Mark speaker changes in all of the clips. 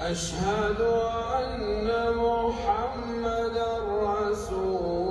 Speaker 1: أشهد أن محمدا رسول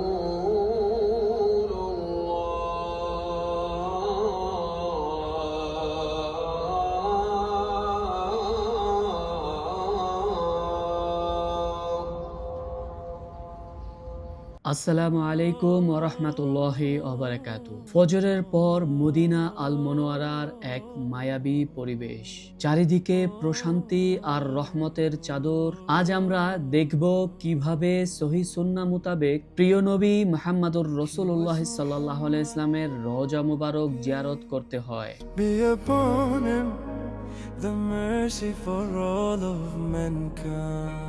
Speaker 2: আসসালামু আলাইকুম ওরহমতুল্লাহি অবরাকাত ফজরের পর মদিনা আল মনোয়ারার এক মায়াবী পরিবেশ। চারিদিকে প্রশান্তি আর রহমতের চাদর। আজ আমরা দেখব কীভাবে সহি সুন্না মোতাবেক প্রিয় নবী মাহমুদুর রসুল্লাহ সাল্লাহ ইসলামের রোজা মুবারক জিয়ারত করতে হয়।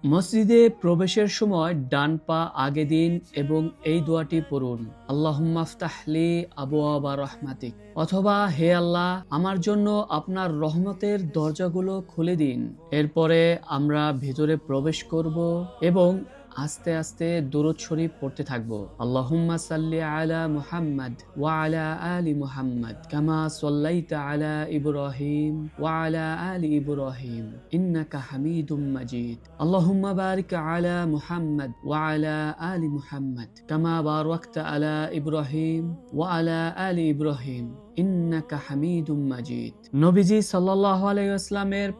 Speaker 2: মসজিদে প্রবেশের সময় ডান পা আগে দিন এবং এই দোয়াটি পড়ুন। আল্লাহুম্মাফতাহলি আবু আবা রহমাতিক। অথবা হে আল্লাহ, আমার জন্য আপনার রহমতের দরজাগুলো খুলে দিন। এরপরে আমরা ভিতরে প্রবেশ করব এবং আস্তে আস্তে দুরুদ শরীফ পড়তে থাকব। আল্লাহুম্মা সাল্লি আলা মুহাম্মদ ওয়া আলা আলি কামা সাল্লাইতা আলা ইব্রাহিম ওয়া আলা আলি ইব্রাহিম ইন্নাকা হামিদুম আলা মুহাম্মদ ওয়া আলা আলি কামা বারাকতা আলা ইব্রাহিম ওয়া আলা আলি ইব্রাহিম। মাজিদ।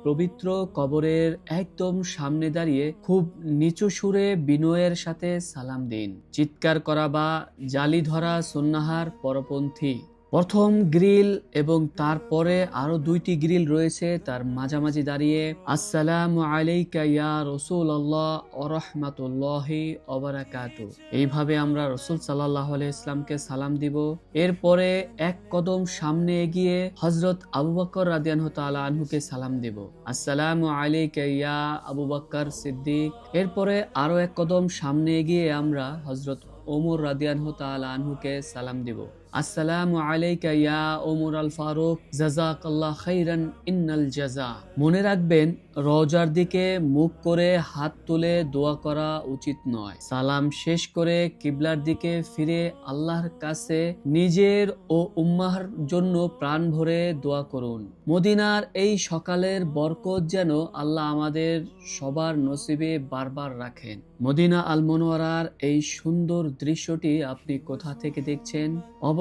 Speaker 2: পবিত্র কবরের একদম সামনে দাঁড়িয়ে খুব নিচু সুরে বিনয়ের সাথে সালাম দিন। চিৎকার করা বা জালি ধরা সুন্নাহার পরপন্থী। প্রথম গ্রিল এবং তারপরে আরও দুইটি গ্রিল রয়েছে তার মাঝামাঝি দাঁড়িয়ে, আসসালামু আলাইকা ইয়া রসুল আল্লাহ ওরহমাতুল্লাহি অবরাকাতু এইভাবে আমরা রসুল সাল্লাহ ইসলামকে সালাম দিব। এরপরে এক কদম সামনে এগিয়ে হজরত আবু বকর রাদিয়ানহু তাআলা আনহুকে সালাম দিব। আসসালামু আলাইকা ইয়া আবু বকর সিদ্দিক। এরপরে আরও এক কদম সামনে এগিয়ে আমরা হজরত ওমর রাদিয়ানহু তাআলা আনহুকে সালাম দিব। আসসালামু আলাইকা ইয়া ওমর আল ফারুক জাজাকাল্লাহ খাইরান, ইন্নাল জাজা মনে রাখবেন রওজার দিকে মুখ করে হাত তুলে দোয়া করা উচিত নয়। সালাম শেষ করে কিবলার দিকে ফিরে আল্লাহর কাছে নিজের ও উম্মাহর জন্য প্রাণ ভরে দোয়া করুন। মদিনার এই সকালের বরকত যেন আল্লাহ আমাদের সবার নসিবে বারবার রাখেন। মদিনা আল মনোয়ারার এই সুন্দর দৃশ্যটি আপনি কোথা থেকে দেখছেন?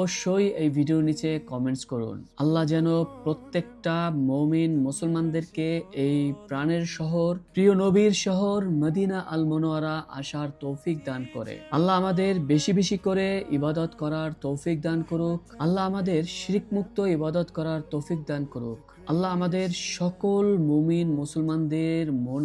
Speaker 2: অবশ্যই এই ভিডিওর নিচে কমেন্টস করুন। আল্লাহ যেন প্রত্যেকটা মমিন মুসলমানদেরকে এই প্রাণের শহর, প্রিয় নবীর শহর, মদিনা আল মনোয়ারা আসার তৌফিক দান করে। আল্লাহ আমাদের বেশি বেশি করে ইবাদত করার তৌফিক দান করুক। আল্লাহ আমাদের শিরিক মুক্ত ইবাদত করার তৌফিক দান করুক। আল্লাহ আমাদের সকল মুমিন মুসলমানদের মনে